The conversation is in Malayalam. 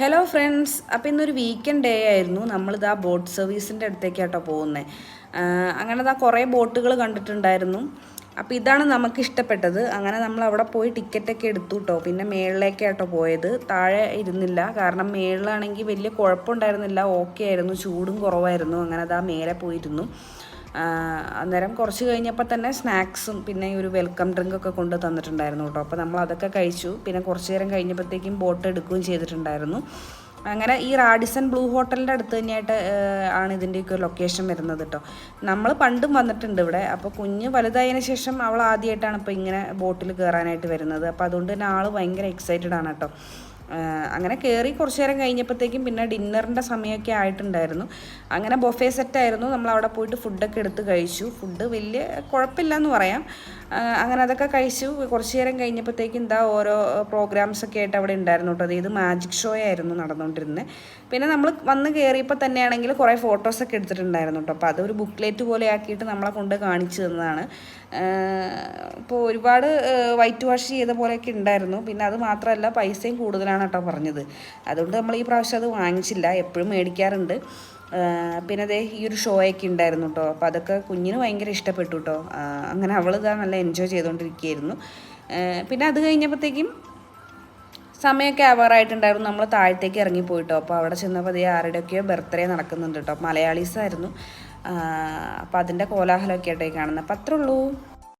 ഹലോ ഫ്രണ്ട്സ് അപ്പോൾ ഇന്നൊരു വീക്കെൻഡ് ഡേ ആയിരുന്നു. നമ്മളിതാ ബോട്ട് സർവീസിന്റെ അടുത്തേക്കാട്ടോ പോകുന്നത് അങ്ങനെ ഇതാ കുറേ ബോട്ടുകൾ കണ്ടിട്ടുണ്ടായിരുന്നു. അപ്പോൾ ഇതാണ് നമുക്ക് ഇഷ്ടപ്പെട്ടത്. അങ്ങനെ നമ്മൾ അവിടെ പോയി ടിക്കറ്റൊക്കെ എടുത്തു കേട്ടോ പിന്നെ മേളിലേക്കാട്ടോ പോയത്. താഴെ ഇരുന്നില്ല. കാരണം മേളിലാണെങ്കിൽ വലിയ കുഴപ്പമുണ്ടായിരുന്നില്ല. ഓക്കെ ആയിരുന്നു. ചൂടും കുറവായിരുന്നു. അങ്ങനെ അതാ മേലെ പോയിരുന്നു. അന്നേരം കുറച്ച് കഴിഞ്ഞപ്പോൾ തന്നെ സ്നാക്സും പിന്നെ ഒരു വെൽക്കം ഡ്രിങ്ക് ഒക്കെ കൊണ്ട് തന്നിട്ടുണ്ടായിരുന്നു കേട്ടോ. അപ്പോൾ നമ്മൾ അതൊക്കെ കഴിച്ചു. പിന്നെ കുറച്ച് നേരം കഴിഞ്ഞപ്പോഴത്തേക്കും ബോട്ട് എടുക്കുകയും ചെയ്തിട്ടുണ്ടായിരുന്നു. അങ്ങനെ ഈ റാഡിസൺ ബ്ലൂ ഹോട്ടലിന്റെ അടുത്ത് തന്നെയായിട്ട് ആണ് ഇതിന്റെയൊക്കെ ലൊക്കേഷൻ വരുന്നത് കേട്ടോ. നമ്മൾ പണ്ടും വന്നിട്ടുണ്ട് ഇവിടെ. അപ്പോൾ കുഞ്ഞ് വലുതായതിനു ശേഷം അവൾ ആദ്യമായിട്ടാണ് ഇപ്പോൾ ഇങ്ങനെ ബോട്ടിൽ കയറാനായിട്ട് വരുന്നത്. അപ്പോൾ അതുകൊണ്ട് തന്നെ ആൾ ഭയങ്കര എക്സൈറ്റഡ് ആണ് കേട്ടോ. അങ്ങനെ കയറി കുറച്ച് നേരം കഴിഞ്ഞപ്പോഴത്തേക്കും പിന്നെ ഡിന്നറിന്റെ സമയമൊക്കെ ആയിട്ടുണ്ടായിരുന്നു. അങ്ങനെ ബൊഫേ സെറ്റായിരുന്നു. നമ്മൾ അവിടെ പോയിട്ട് ഫുഡൊക്കെ എടുത്ത് കഴിച്ചു. ഫുഡ് വലിയ കുഴപ്പമില്ല എന്ന് പറയാം. അങ്ങനെ അതൊക്കെ കഴിച്ചു. കുറച്ച് നേരം കഴിഞ്ഞപ്പോഴത്തേക്കും എന്താ ഓരോ പ്രോഗ്രാംസ് ഒക്കെ ആയിട്ട് അവിടെ ഉണ്ടായിരുന്നു കേട്ടോ. അതായത് മാജിക് ഷോ ആയിരുന്നു നടന്നുകൊണ്ടിരുന്നത്. പിന്നെ നമ്മൾ വന്ന് കയറിയപ്പോൾ തന്നെയാണെങ്കിൽ കുറേ ഫോട്ടോസൊക്കെ എടുത്തിട്ടുണ്ടായിരുന്നു കേട്ടോ. അപ്പോൾ അതൊരു ബുക്ക്ലെറ്റ് പോലെ ആക്കിയിട്ട് നമ്മളെ കൊണ്ട് കാണിച്ചു തന്നതാണ്. ഇപ്പോൾ ഒരുപാട് വൈറ്റ് വാഷ് ചെയ്ത പോലെയൊക്കെ ഉണ്ടായിരുന്നു. പിന്നെ അത് മാത്രമല്ല പൈസയും കൂടുതലാണ് കേട്ടോ പറഞ്ഞത്. അതുകൊണ്ട് നമ്മൾ ഈ പ്രാവശ്യം അത് വാങ്ങിച്ചില്ല. എപ്പോഴും മേടിക്കാറുണ്ട്. പിന്നെ അതേ ഈ ഒരു ഷോയൊക്കെ ഉണ്ടായിരുന്നു കേട്ടോ അപ്പോൾ അതൊക്കെ കുഞ്ഞിന് ഭയങ്കര ഇഷ്ടപ്പെട്ടു കേട്ടോ അങ്ങനെ അവൾ ഇതാ നല്ല എൻജോയ് ചെയ്തുകൊണ്ടിരിക്കുകയായിരുന്നു പിന്നെ അത് കഴിഞ്ഞപ്പോഴത്തേക്കും സമയമൊക്കെ ആവാറായിട്ടുണ്ടായിരുന്നു. നമ്മൾ താഴത്തേക്ക് ഇറങ്ങിപ്പോയിട്ടോ അപ്പോൾ അവിടെ ചെന്നപ്പോൾ അതേ ആരുടെയൊക്കെയോ ബർത്ത്ഡേ നടക്കുന്നുണ്ട് കേട്ടോ മലയാളീസായിരുന്നു. അപ്പോൾ അതിന്റെ കോലാഹലമൊക്കെ ആയിട്ടേ കാണുന്നത് അപ്പോൾ അത്രേ ഉള്ളൂ.